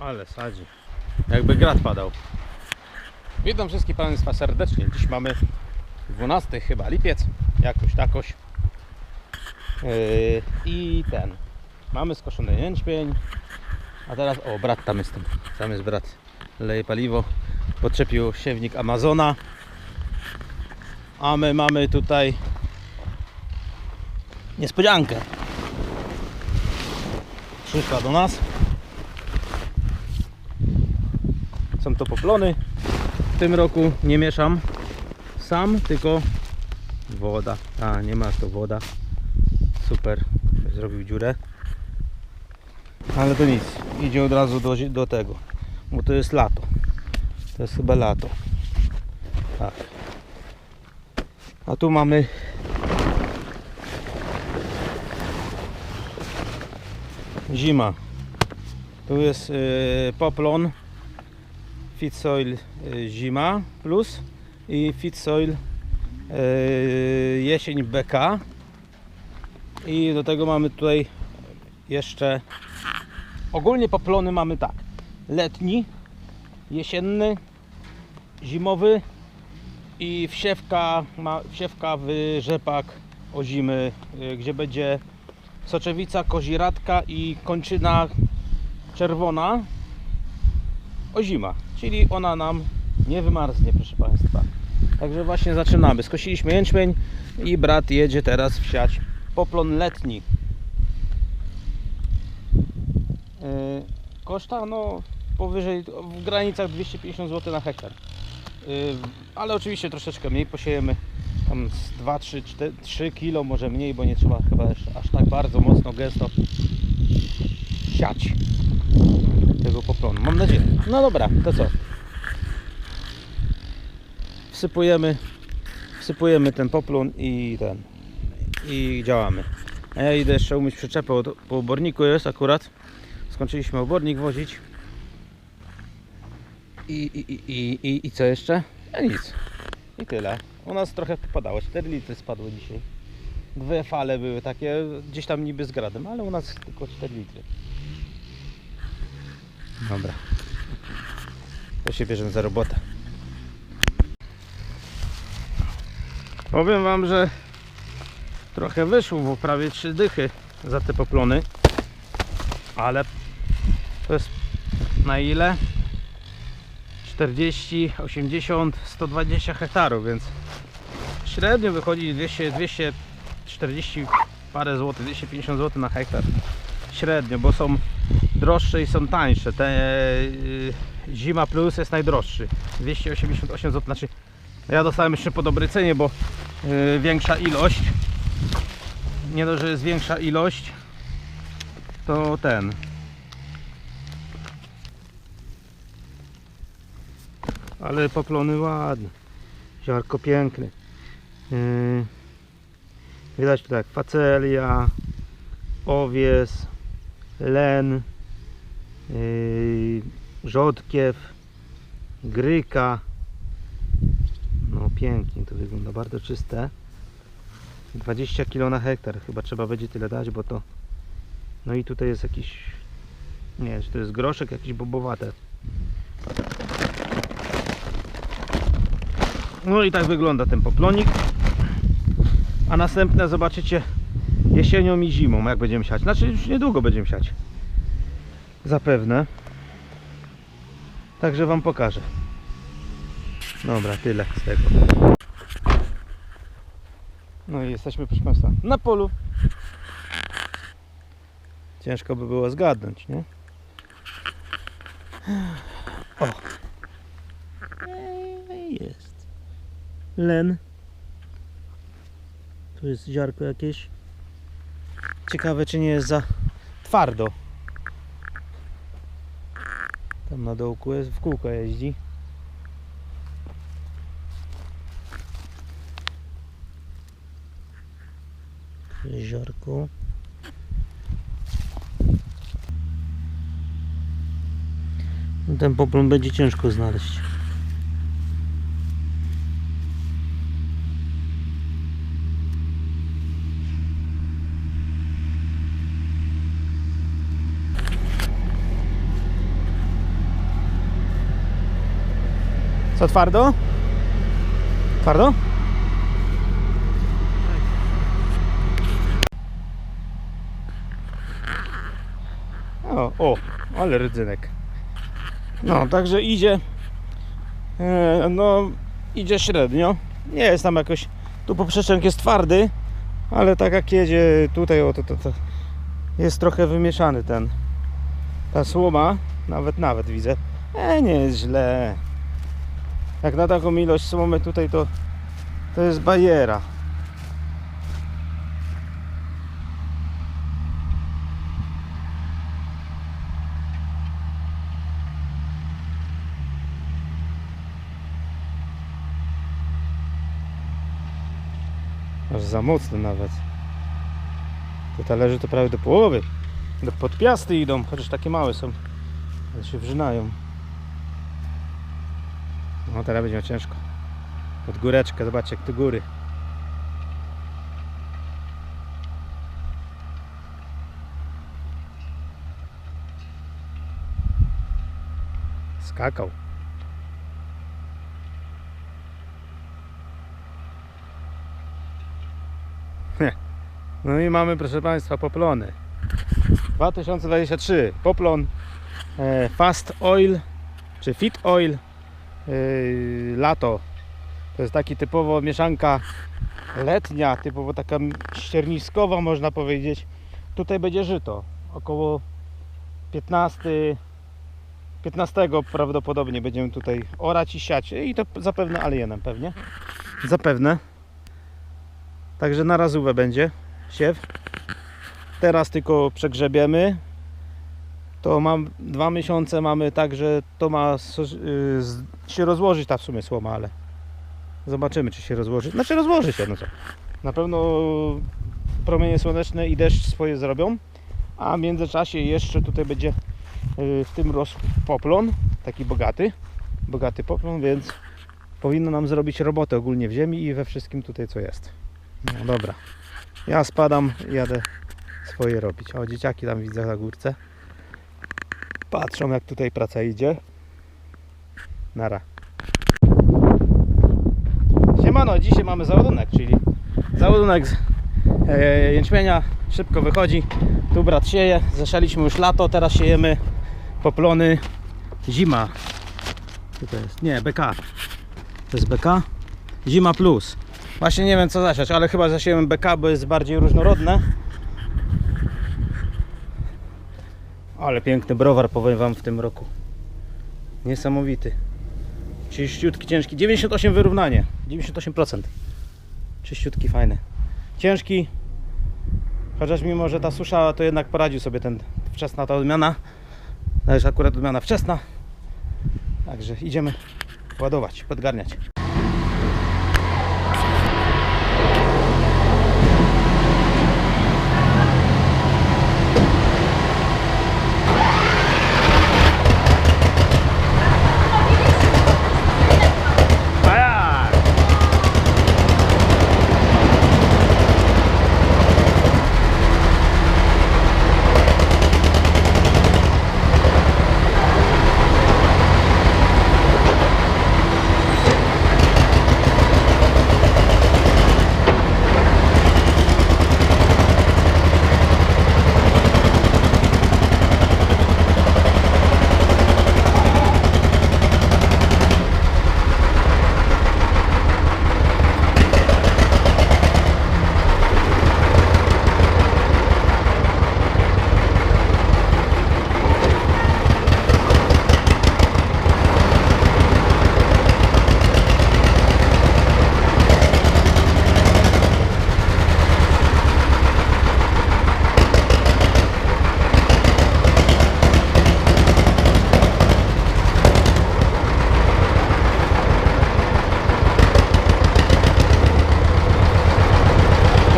Ale sadzi. Jakby grad padał. Witam wszystkich Państwa serdecznie. Dziś mamy 12 chyba lipiec. Jakoś takoś. Yy, I ten. Mamy skoszony jęczmień. A teraz, o brat tam jest tam. Tam jest brat. Leje paliwo. Podczepił siewnik Amazona. A my mamy tutaj niespodziankę. Przyszła do nas. Są to poplony. W tym roku nie mieszam sam, tylko woda. A, nie ma to woda. Super. Zrobił dziurę. Ale to nic. Idzie od razu do, do tego. Bo to jest lato. To jest chyba lato. Tak. A tu mamy zima. Tu jest y, poplon Fit Soil y, zima plus i Fit Soil y, jesień BK i do tego mamy tutaj jeszcze ogólnie poplony mamy tak. Letni, jesienny, zimowy i wsiewka, wsiewka w rzepak o zimy, y, gdzie będzie soczewica, koziradka i kończyna czerwona ozima, czyli ona nam nie wymarznie, proszę Państwa. Także właśnie zaczynamy. Skosiliśmy jęczmień i brat jedzie teraz wsiać poplon letni. Yy, koszta no powyżej, w granicach 250 zł na hektar. Yy, ale oczywiście troszeczkę mniej posiejemy tam z 2, 3, 4, 3 kilo może mniej, bo nie trzeba chyba aż tak bardzo mocno gęsto siać tego poplonu. Mam nadzieję. No dobra, to co? Wsypujemy wsypujemy ten poplon i ten i działamy. A ja idę jeszcze umyć przyczepę, po oborniku jest akurat. Skończyliśmy obornik wozić. I, i, i, i, i co jeszcze? A nic. I tyle. U nas trochę popadało. 4 litry spadły dzisiaj. Dwie fale były takie, gdzieś tam niby z gradem, ale u nas tylko 4 litry. Dobra. To się bierzemy za robotę. Powiem wam, że trochę wyszło, bo prawie 3 dychy za te poplony. Ale to jest na ile? 40, 80, 120 hektarów, więc średnio wychodzi 200, 240 parę złotych, 250 zł na hektar. Średnio, bo są droższe i są tańsze. Te yy, Zima Plus jest najdroższy. 288 zł. Znaczy, ja dostałem jeszcze po dobrej cenie, bo yy, większa ilość. Nie dość, że jest większa ilość, to ten. Ale poplony ładne. Ziarko piękne. Yy, widać tu tak facelia, owies, len, rzodkiew, gryka. No pięknie to wygląda, bardzo czyste. 20 kg na hektar, chyba trzeba będzie tyle dać, bo to... No i tutaj jest jakiś... Nie wiem, czy to jest groszek, jakiś bobowate. No i tak wygląda ten poplonik. A następne zobaczycie jesienią i zimą, jak będziemy siać. Znaczy już niedługo będziemy siać. Zapewne. Także Wam pokażę. Dobra, tyle z tego. No i jesteśmy, proszę Państwa, na polu. Ciężko by było zgadnąć, nie? O! Jest. Len. Tu jest ziarko jakieś. Ciekawe, czy nie jest za twardo. Tam na dołku jest, w kółko jeździ. Jeziorku. Ten poplon będzie ciężko znaleźć. Co twardo? Twardo? O, o, ale rydzynek. No, także idzie. E, no, idzie średnio. Nie jest tam jakoś. Tu poprzeczek jest twardy, ale tak jak jedzie tutaj, o to, to, to jest trochę wymieszany ten. Ta słoma, nawet, nawet widzę. E, nie jest źle. Jak na taką ilość słomy tutaj, to to jest bajera. Aż za mocno nawet. Te talerze to prawie do połowy. Do podpiasty idą, chociaż takie małe są. Ale się wrzynają. No teraz będzie ciężko. Pod góreczkę, zobaczcie jak tu góry. Skakał. No i mamy proszę Państwa poplony. 2023 poplon e, Fast Oil czy Fit Oil lato. To jest taki typowo mieszanka letnia, typowo taka ścierniskowa można powiedzieć. Tutaj będzie żyto. Około 15 15 prawdopodobnie będziemy tutaj orać i siać i to zapewne alienem pewnie. Zapewne. Także na razówę będzie siew. Teraz tylko przegrzebiemy. To mam dwa miesiące mamy tak, że to ma y, się rozłożyć ta w sumie słoma, ale zobaczymy czy się rozłoży. Znaczy rozłoży się, no co. Na pewno promienie słoneczne i deszcz swoje zrobią, a w międzyczasie jeszcze tutaj będzie y, w tym rósł poplon, taki bogaty, bogaty poplon, więc powinno nam zrobić robotę ogólnie w ziemi i we wszystkim tutaj co jest. No dobra, ja spadam, jadę swoje robić. O, dzieciaki tam widzę na górce. Patrzą jak tutaj praca idzie. Nara. Siemano, dzisiaj mamy załadunek, czyli załadunek z e, jęczmienia. Szybko wychodzi. Tu brat sieje. Zasialiśmy już lato, teraz siejemy poplony zima. Co to jest? Nie, BK. To jest BK. Zima plus. Właśnie nie wiem co zasiać, ale chyba zasiejemy BK, bo jest bardziej różnorodne. Ale piękny browar powiem Wam w tym roku. Niesamowity. Czyściutki, ciężki. 98 wyrównanie. 98%. Czyściutki, fajny. Ciężki. Chociaż mimo, że ta susza to jednak poradził sobie ten wczesna ta odmiana. To jest akurat odmiana wczesna. Także idziemy ładować, podgarniać.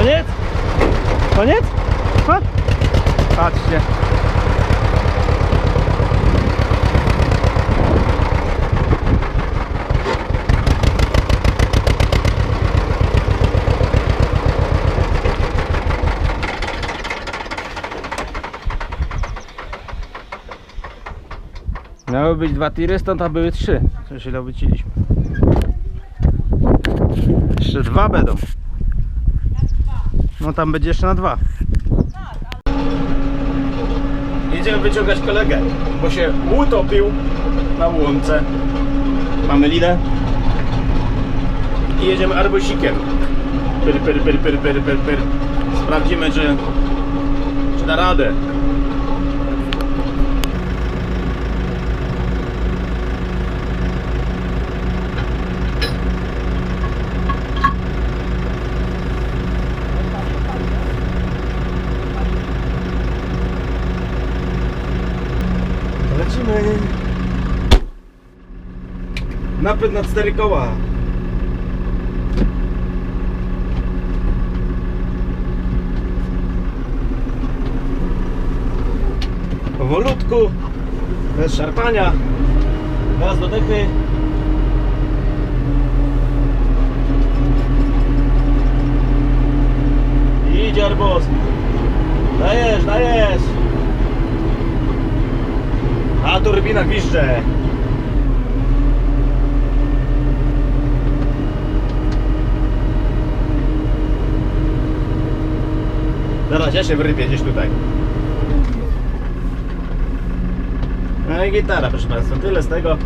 Koniec? Koniec? Ha? Patrzcie. Miały być dwa tiry, stąd a były trzy. Co źle obróciliśmy. Jeszcze dwa będą. No tam będzie jeszcze na dwa. Jedziemy wyciągać kolegę, bo się utopił na łące. Mamy linę i jedziemy arbosikiem. Pyr, pyr, pyr, pyr, pyr, pyr, pyr. Sprawdzimy, czy, czy da radę. Napęd na cztery koła. Powolutku, bez szarpania. Gaz do dechy. Idzie arbos. Dajesz, dajesz. A turbina gwizdże. Zaraz ja się wrypię gdzieś tutaj. No i gitara, proszę Państwa. Tyle z tego.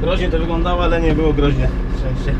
Groźnie to wyglądało, ale nie było groźnie. Szczęście.